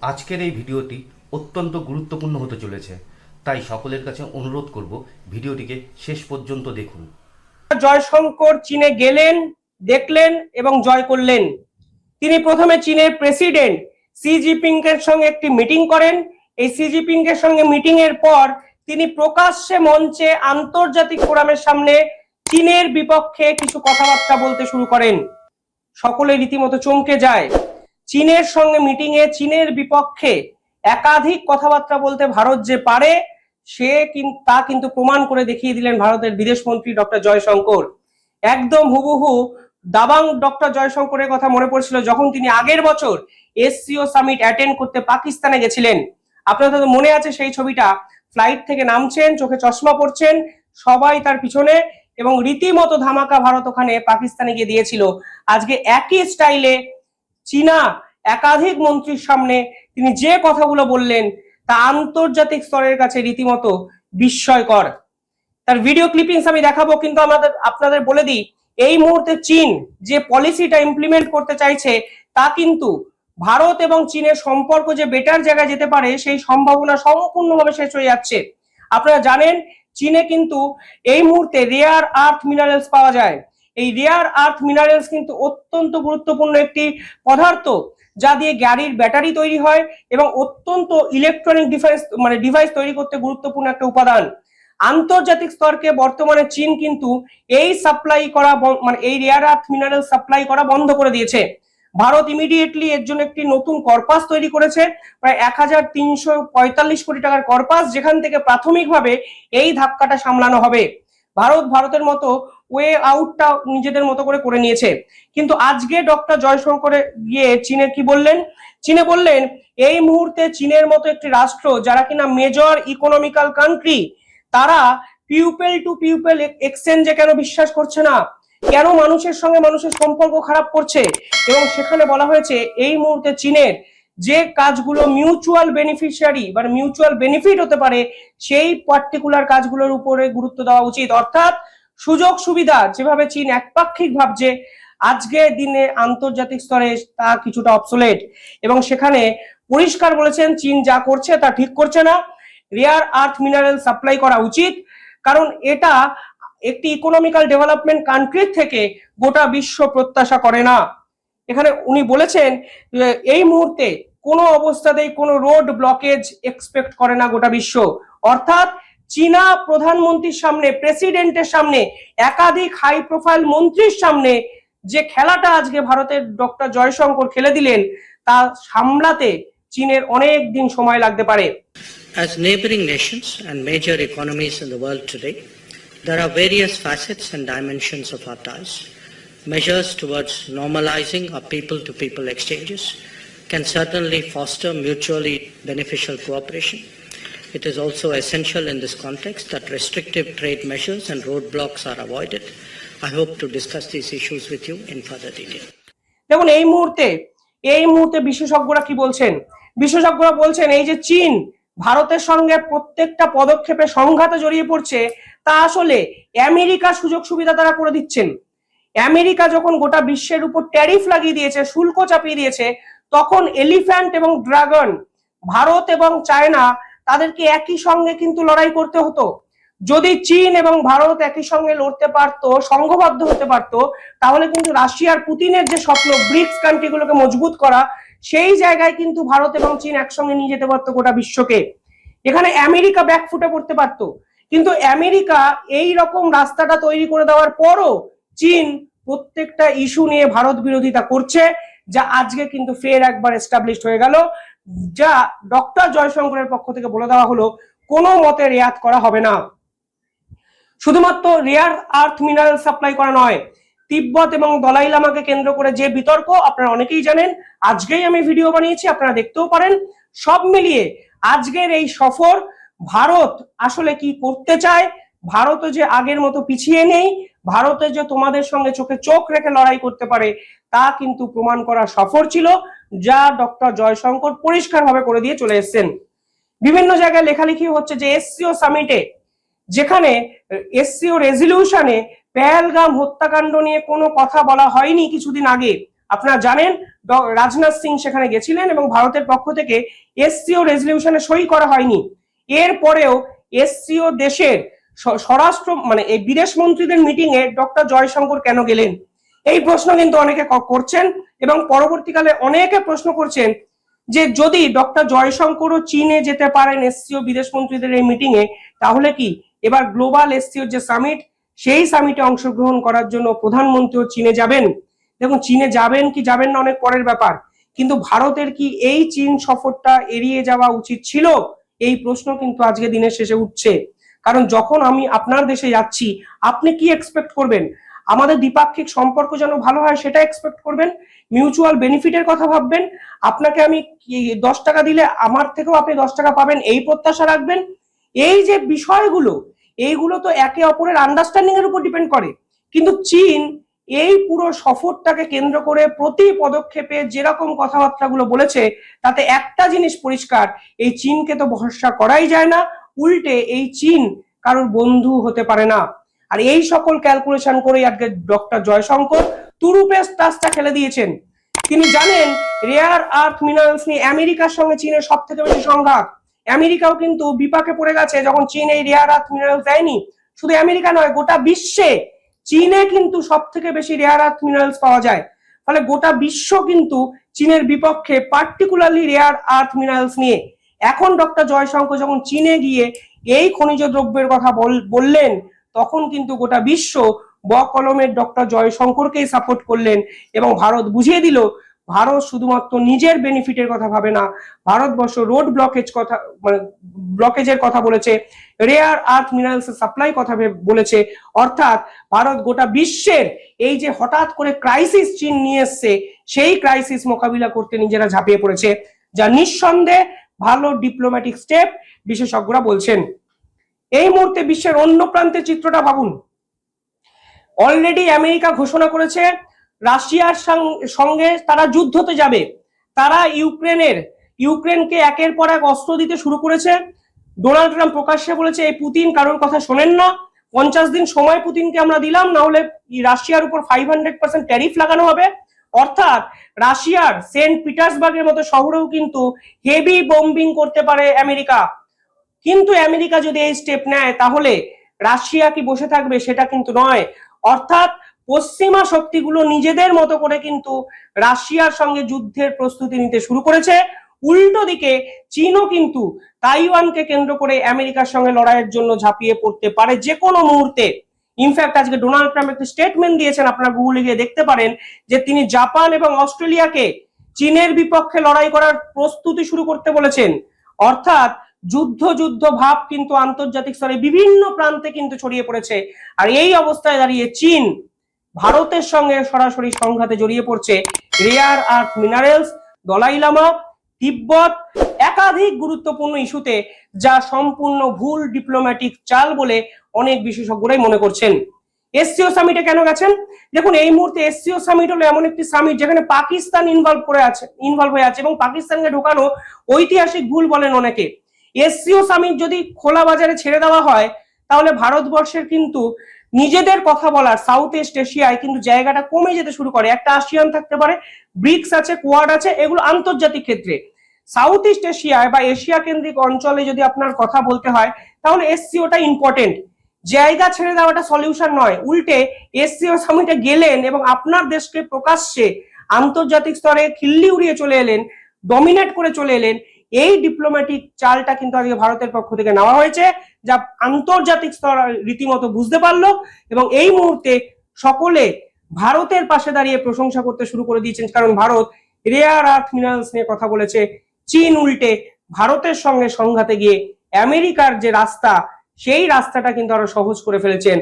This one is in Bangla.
আজকের এই ভিডিওটি অত্যন্ত গুরুত্বপূর্ণ হতে চলেছে, তাই সকলের কাছে অনুরোধ করব ভিডিওটিকে শেষ পর্যন্ত দেখুন। জয়শঙ্কর চীনে গেলেন, দেখলেন এবং জয় করলেন। তিনি প্রথমে চীনের প্রেসিডেন্ট সি জিপিং এর সঙ্গে একটি মিটিং করেন। এই সি এর সঙ্গে মিটিং এর পর তিনি প্রকাশ্যে মঞ্চে আন্তর্জাতিক ফোরামের সামনে চীনের বিপক্ষে কিছু কথাবার্তা বলতে শুরু করেন। সকলে রীতিমতো চমকে যায়। চীনের সঙ্গে মিটিং এ চীনের বিপক্ষে একাধিক কথাবার্তা বলতে ভারত যে পারে, সে তা কিন্তু প্রমাণ করে দেখিয়ে দিলেন ভারতের বিদেশ মন্ত্রী ডক্টর জয়শঙ্কর। একদম হুবহু দাবাং ডক্টর জয়শঙ্করের কথা মনে পড়ছিল যখন তিনি আগের বছর এসসিও সামিট অ্যাটেন্ড করতে পাকিস্তানে গেছিলেন। আপনাদের মনে আছে সেই ছবিটা? ফ্লাইট থেকে নামছেন, চোখে চশমা পরছেন, সবাই তার পিছনে এবং রীতিমতো ধামাকা ভারত ওখানে পাকিস্তানে গিয়ে দিয়েছিল। আজকে একই স্টাইলে চীনা একাধিক মন্ত্রীর সামনে তিনি যে কথাগুলো বললেন তা আন্তর্জাতিক স্তরের কাছে রীতিমতো বিস্ময়কর। তার ভিডিও ক্লিপিংস আমি দেখাবো, কিন্তু আমাদের, আপনাদের বলে দিই, এই মুহূর্তে চীন যে পলিসিটা ইমপ্লিমেন্ট করতে চাইছে, তা কিন্তু ভারত এবং চীনের সম্পর্ক যে বেটার জায়গায় যেতে পারে, সেই সম্ভাবনা সম্পূর্ণভাবে শেষ হয়ে যাচ্ছে। আপনারা জানেন, চীনে কিন্তু এই মুহূর্তে রেয়ার আর্থ মিনারেলস পাওয়া যায়। এই রেয়ার আর্থ মিনারেলস কিন্তু অত্যন্ত গুরুত্বপূর্ণ একটি পদার্থ, যা দিয়ে গাড়ির ব্যাটারি তৈরি হয় এবং অত্যন্ত ইলেকট্রনিক ডিভাইস মানে ডিভাইস তৈরি করতে গুরুত্বপূর্ণ একটা উপাদান। আন্তর্জাতিক স্তরকে বর্তমানে চীন কিন্তু এই সাপ্লাই করা মানে এই রেয়ার আর্থ মিনারেল সাপ্লাই করা বন্ধ করে দিয়েছে। ভারত ইমিডিয়েটলি এর জন্য একটি নতুন কর্পাস তৈরি করেছে, প্রায় এক হাজার তিনশো পঁয়তাল্লিশ কোটি টাকার কর্পাস যেখান থেকে প্রাথমিকভাবে এই ধাক্কাটা সামলানো হবে। ভারত ভারতের মতো ওয়ে আউটটা নিজেদের মতো করে করে নিয়েছে। কিন্তু আজকে ডক্টর জয়শঙ্করে গিয়ে চীনে কি বললেন? চীনে বললেন, এই মুহূর্তে চীনের মতো একটি রাষ্ট্র যারা কিনা মেজর ইকোনমিক্যাল কান্ট্রি তারা পিউপেল টু পিউপেল এক্সচেঞ্জে কেন বিশ্বাস করছে না? কেন মানুষের সঙ্গে মানুষের সম্পর্ক খারাপ করছে? এবং সেখানে বলা হয়েছে, এই মুহূর্তে চীনের যে কাজগুলো মিউচুয়াল বেনিফিশিয়ারি বা মিউচুয়াল বেনিফিট হতে পারে, সেই পার্টিকুলার কাজগুলোর উপরে গুরুত্ব দেওয়া উচিত। অর্থাৎ সুযোগ সুবিধা যেভাবে চীন একপাক্ষিক ভাবছে, আজকে দিনে আন্তর্জাতিক স্তরে তা কিছুটা অবসোলেট এবং সেখানে পরিষ্কার বলেছেন চীন যা করছে তা ঠিক করছে না। রেয়ার আর্থ মিনারেল সাপ্লাই করা উচিত, কারণ এটা একটি ইকোনমিক্যাল ডেভেলপমেন্ট কান্ট্রির থেকে গোটা বিশ্ব প্রত্যাশা করে না। এখানে উনি বলেছেন এই মুহূর্তে কোনো অবস্থাতেই কোনো রোড ব্লকেজ এক্সপেক্ট করে না গোটা বিশ্ব। অর্থাৎ চীনা প্রধানমন্ত্রীর সামনে প্রেসিডেন্টের সামনে একাধিক হাই প্রোফাইল মন্ত্রীর সামনে যে খেলাটা আজকে ভারতের ডক্টর জয়শঙ্কর খেলে দিলেন তা সামলাতে চীনের অনেক দিন সময় লাগতে পারে As neighboring nations and major economies in the world today, there are various facets and dimensions of our ties. Measures towards normalizing our people to people exchanges can certainly foster mutually beneficial cooperation. It is also essential in this context that restrictive trade measures and roadblocks are avoided. I hope to discuss these issues with you in further detail. দেখুন, এই মুহূর্তে এই মুহূর্তে বিশেষজ্ঞরা কি বলছেন বিশেষজ্ঞরা বলছেন, এই যে চীন ভারতের সঙ্গে প্রত্যেকটা পদক্ষেপে সংঘাতে জড়িয়ে পড়ছে, তা আসলে আমেরিকা সুযোগ সুবিধা তারা করে দিচ্ছেন আমেরিকা যখন গোটা বিশ্বের উপর ট্যারিফ লাগিয়ে দিয়েছে, শুল্ক চাপিয়ে দিয়েছে, তখন এলিফ্যান্ট এবং ড্রাগন, ভারত এবং চায়না তাদেরকে একই সঙ্গে কিন্তু লড়াই করতে হতো। যদি চীন এবং ভারত একই সঙ্গে লড়তে পারতো, সংঘবদ্ধ হতে পারতো, তাহলে কিন্তু রাশিয়ার পুতিনের যে স্বপ্ন, ব্রিক্স কান্ট্রিগুলোকে মজবুত করা, সেই জায়গায় কিন্তু ভারত এবং চীন একসঙ্গে নিয়ে যেতে পারতো গোটা বিশ্বকে। এখানে আমেরিকা ব্যাকফুটে পড়তে পারতো। কিন্তু আমেরিকা এই রকম রাস্তাটা তৈরি করে দেওয়ার পরও চীন প্রত্যেকটা ইস্যু নিয়ে ভারত বিরোধিতা করছে, যা আজকে কিন্তু ফের একবার এস্টাবলিশড হয়ে গেল। যা ডক্টর জয়শঙ্করের পক্ষ থেকে বলে দেওয়া হলো, কোনো মতে রেয়াত করা হবে না। শুধুমাত্র রেয়ার আর্থ মিনারেল সাপ্লাই করা নয়, তিব্বত এবং দলাই লামাকে কেন্দ্র করে যে বিতর্ক আপনারা অনেকেই জানেন, আজকেই আমি ভিডিও বানিয়েছি, আপনারা দেখতেও পারেন। সব মিলিয়ে আজকের এই সফর, ভারত আসলে কি করতে চায়? ভারত যে আগের মতো পিছিয়ে নেই, ভারতে যে তোমাদের সঙ্গে চোখে চোখ রেখে লড়াই করতে পারে, তা কিন্তু প্রমাণ করা সফর ছিল। যা ডক্টর জয়শঙ্কর পরিষ্কারভাবে করে দিয়ে চলে এসেছেন। বিভিন্ন জায়গায় লেখালেখি হচ্ছে যে এসসিও সামিটে যেখানে এসসিও রেজলিউশনে পেহেলগাম হত্যাকাণ্ড নিয়ে কোনো কথা বলা হয়নি কিছুদিন আগে। আপনারা জানেন রাজনাথ সিং সেখানে গেছিলেন এবং ভারতের পক্ষ থেকে এসসিও রেজলিউশনে সই করা হয়নি। এরপরেও এসসিও দেশের স্বরাষ্ট্র মানে এই বিদেশ মন্ত্রীদের মিটিং এ ডক্টর জয়শঙ্কর কেন গেলেন? এই প্রশ্ন কিন্তু অনেকে করছেন এবং পরবর্তীকালে অনেকে প্রশ্ন করছেন যে যদি ডক্টর জয়শঙ্করও চীনে যেতে পারেন এসসিও বিদেশ মন্ত্রীদের এই মিটিং এ, তাহলে কি এবার গ্লোবাল এসসিও যে সামিট সেই সামিটে অংশগ্রহণ করার জন্য প্রধানমন্ত্রীও চীনে যাবেন? দেখুন, চীনে যাবেন কি যাবেন না অনেক পরের ব্যাপার, কিন্তু ভারতের কি এই চীন সফরটা এড়িয়ে যাওয়া উচিত ছিল? এই প্রশ্ন কিন্তু আজকে দিনের শেষে উঠছে। কারণ যখন আমি আপনার দেশে যাচ্ছি, আপনি কি এক্সপেক্ট করবেন? আমাদের দ্বিপাক্ষিক সম্পর্ক যেন ভালো হয় সেটা এক্সপেক্ট করবেন মিউচুয়াল বেনিফিটের কথা ভাববেন। আপনাকে আমি দশ টাকা দিলে আমার থেকেও আপনি দশ টাকা পাবেন, এই প্রত্যাশা রাখবেন। এই যে বিষয়গুলো, এইগুলো তো একে অপরের আন্ডারস্ট্যান্ডিং এর উপর ডিপেন্ড করে। কিন্তু চীন এই পুরো সফরটাকে কেন্দ্র করে প্রতি পদক্ষেপে যেরকম কথাবার্তাগুলো বলেছে, তাতে একটা জিনিস পরিষ্কার, এই চীনকে তো ভরসা করাই যায় না। উল্টে এই চীন কারোর বন্ধু হতে পারে না। আর এই সকল ক্যালকুলেশন করে আজকে ডক্টর জয়শঙ্কর তুরুপে টাচটা খেলে দিয়েছেন। তিনি জানেন রেয়ার আর্থ মিনারেলস নিয়ে আমেরিকার সঙ্গে চীনের সব থেকে বেশি সংঘাত। আমেরিকাও কিন্তু বিপাকে পড়ে গেছে, যখন চীন এই রেয়ার আর্থ মিনারেলস দেয়নি। শুধু আমেরিকা নয়, গোটা বিশ্বে চীনে কিন্তু সব থেকে বেশি রেয়ার আর্থ মিনারেলস পাওয়া যায়। ফলে গোটা বিশ্ব কিন্তু চীনের বিপক্ষে পার্টিকুলারলি রেয়ার আর্থ মিনারেলস নিয়ে। এখন ডক্টর জয়শঙ্কর যখন চীনে গিয়ে এই খনিজ দ্রব্যের কথা বল- বললেন তখন কিন্তু গোটা বিশ্ব ব কলমের ডক্টর জয়শঙ্করকেই সাপোর্ট করলেন এবং ভারত বুঝিয়ে দিল, ভারত শুধুমাত্র নিজের বেনিফিটের কথা ভাবে না, ভারতবর্ষ রোড ব্লকেজ কথা মানে ব্লকেজের কথা বলেছে রেয়ার আর্থ মিনারেলস সাপ্লাই কথা বলেছে, অর্থাৎ ভারত গোটা বিশ্বের এই যে হঠাৎ করে ক্রাইসিস চীন নিয়ে এসছে, সেই ক্রাইসিস মোকাবিলা করতে নিজেরা ঝাঁপিয়ে পড়েছে, যা নিঃসন্দেহে ভালো ডিপ্লোম্যাটিক স্টেপ বিশেষজ্ঞরা বলছেন। এই মুহূর্তে বিশ্বের অন্য প্রান্তের চিত্রটা ভাবুন। অলরেডি আমেরিকা ঘোষণা করেছে, রাশিয়ার সঙ্গে তারা যুদ্ধতে যাবে। তারা ইউক্রেনের, ইউক্রেনকে একের পর এক অস্ত্র দিতে শুরু করেছে। ডোনাল্ড ট্রাম্প প্রকাশ্যে বলেছে, এই পুতিন কারোর কথা শোনেন না। পঞ্চাশ দিন সময় পুতিনকে আমরা দিলাম, না হলে রাশিয়ার উপর ফাইভ হান্ড্রেড পার্সেন্ট ট্যারিফ লাগানো হবে। অর্থাৎ রাশিয়ার সেন্ট পিটার্সবার্গের মতো শহরেও কিন্তু হেভি বোম্বিং করতে পারে আমেরিকা। কিন্তু আমেরিকা যদি এই স্টেপ নেয়, তাহলে রাশিয়া কি বসে থাকবে সেটা কিন্তু নয়। অর্থাৎ পশ্চিমা শক্তিগুলো নিজেদের মতো করে কিন্তু রাশিয়ার সঙ্গে যুদ্ধের প্রস্তুতি নিতে শুরু করেছে। উল্টো দিকে চীনও কিন্তু তাইওয়ানকে কেন্দ্র করে আমেরিকার সঙ্গে লড়াইয়ের জন্য ঝাঁপিয়ে পড়তে পারে যে কোনো মুহূর্তে। ইনফ্যাক্ট আজকে ডোনাল্ড ট্রাম্প একটি স্টেটমেন্ট দিয়েছেন, আপনারা গুগলে গিয়ে দেখতে পারেন, যে তিনি জাপান এবং অস্ট্রেলিয়াকে চীনের বিপক্ষে লড়াই করার প্রস্তুতি শুরু করতে বলেছেন। অর্থাৎ যুদ্ধ যুদ্ধ ভাব কিন্তু আন্তর্জাতিক স্তরে বিভিন্ন প্রান্তে কিন্তু ছড়িয়ে পড়েছে। আর এই অবস্থায় দাঁড়িয়ে চীন ভারতের সঙ্গে সরাসরি সংঘাতে জড়িয়ে পড়ছে। Rare earth minerals Dalai Lama, Tibet, একাধিক গুরুত্বপূর্ণ ইস্যুতে যা সম্পূর্ণ ভুল ডিপ্লোম্যাটিক চাল বলে অনেক বিশেষজ্ঞরাই মনে করছেন। এসসিও সামিটে কেন গেছেন? দেখুন, এই মুহূর্তে এসসিও সামিট হলো এমন একটি সামিট যেখানে পাকিস্তান ইনভলভ করে আছে ইনভলভ হয়ে আছে এবং পাকিস্তানকে ঢোকানো ঐতিহাসিক ভুল বলেন অনেকে। এসসিও সামিট যদি খোলা বাজারে ছেড়ে দেওয়া হয়, তাহলে ভারতবর্ষের কিন্তু নিজেদের কথা বলার সাউথ ইস্ট এশিয়ায় কিন্তু জায়গাটা কমে যেতে শুরু করে। একটা আসিয়ান থাকতে পারে ব্রিক্স আছে কোয়াড আছে, এগুলো আন্তর্জাতিক ক্ষেত্রে। সাউথ ইস্ট এশিয়ায় বা এশিয়া কেন্দ্রিক অঞ্চলে যদি আপনার কথা বলতে হয়, তাহলে এসসিওটা ইম্পর্টেন্ট জায়গা ছেড়ে দেওয়াটা সলিউশন নয়। উল্টে এসসিও সামিটে গেলেন এবং আপনার দেশকে প্রকাশ্যে আন্তর্জাতিক স্তরে খিল্লি উড়িয়ে চলে এলেন ডমিনেট করে চলে এলেন। এই ডিপ্লোম্যাটিক চালটা কিন্তু আজকে ভারতের পক্ষ থেকে নেওয়া হয়েছে, যা আন্তর্জাতিক স্তর রীতিমতো বুঝতে পারল এবং এই মুহূর্তে সকলে ভারতের পাশে দাঁড়িয়ে প্রশংসা করতে শুরু করে দিয়েছেন। কারণ ভারত রেয়ার আর্থ মিনারেলস নিয়ে কথা বলেছে। চীন উল্টে ভারতের সঙ্গে সংঘাতে গিয়ে আমেরিকার যে রাস্তা, সেই রাস্তাটা কিন্তু আরও সহজ করে ফেলেছেন।